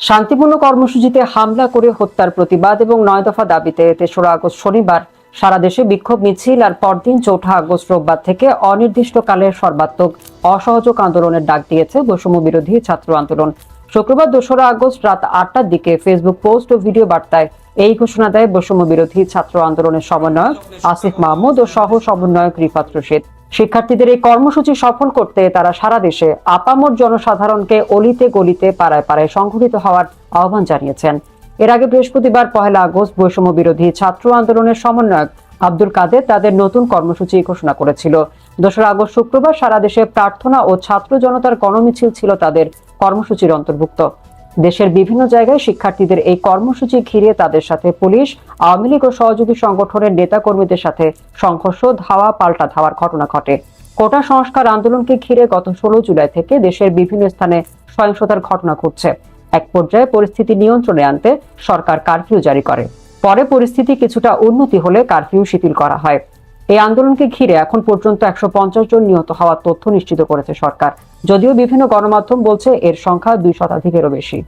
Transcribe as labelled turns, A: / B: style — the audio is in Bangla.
A: শান্তিপূর্ণ কর্মসূচিতে হামলা করে হত্যার প্রতিবাদ এবং নয় দফা দাবিতে তেসরা আগস্ট শনিবার সারা দেশে বিক্ষোভ মিছিল আর পরদিন চৌঠা আগস্ট রোববার থেকে অনির্দিষ্টকালের সর্বাত্মক অসহযোগ আন্দোলনের ডাক দিয়েছে বৈষম্য বিরোধী ছাত্র আন্দোলন। শুক্রবার দোসরা আগস্ট রাত আটটার দিকে ফেসবুক পোস্ট ও ভিডিও বার্তায় এই ঘোষণা দেয় বৈষম্য বিরোধী ছাত্র আন্দোলনের সমন্বয়ক আসিফ মাহমুদ ও সহ সমন্বয়ক রিফাত রশিদ। শিক্ষার্থীদের এই কর্মসূচি সফল করতে তারা সারা দেশে আপামর জনসাধারণকে অলিতে গলিতে পাড়ায় পাড়ায় সংঘটিত হওয়ার আহ্বান জানিয়েছেন। এর আগে বৃহস্পতিবার পহেলা আগস্ট বৈষম্য বিরোধী ছাত্র আন্দোলনের সমন্বয়ক আব্দুল কাদের তাদের নতুন কর্মসূচি ঘোষণা করেছিল। দোসরা আগস্ট শুক্রবার সারা দেশে প্রার্থনা ও ছাত্র জনতার গণমিছিল ছিল তাদের কর্মসূচির অন্তর্ভুক্ত। দেশের বিভিন্ন জায়গায় শিক্ষার্থীদের এই কর্মসূচি ঘিরে তাদের সাথে পুলিশ, আওয়ামী লীগ ও সহযোগী সংগঠনের নেতাকর্মীদের সাথে সংঘর্ষ, ধাওয়া, পাল্টা ধাওয়ার ঘটনা ঘটে। কোটা সংস্কার আন্দোলনকে ঘিরে গত ষোলো জুলাই থেকে দেশের বিভিন্ন স্থানে সহিংসতার ঘটনা ঘটছে। এক পর্যায়ে পরিস্থিতি নিয়ন্ত্রণে আনতে সরকার কারফিউ জারি করে। পরে পরিস্থিতি কিছুটা উন্নতি হলে কারফিউ শিথিল করা হয়। এই আন্দোলনকে ঘিরে এখন পর্যন্ত একশো পঞ্চাশ জন নিহত হওয়ার তথ্য নিশ্চিত করেছে সরকার। যদিও বিভিন্ন গণমাধ্যম বলছে এর সংখ্যা দুই শতাধিকেরও বেশি।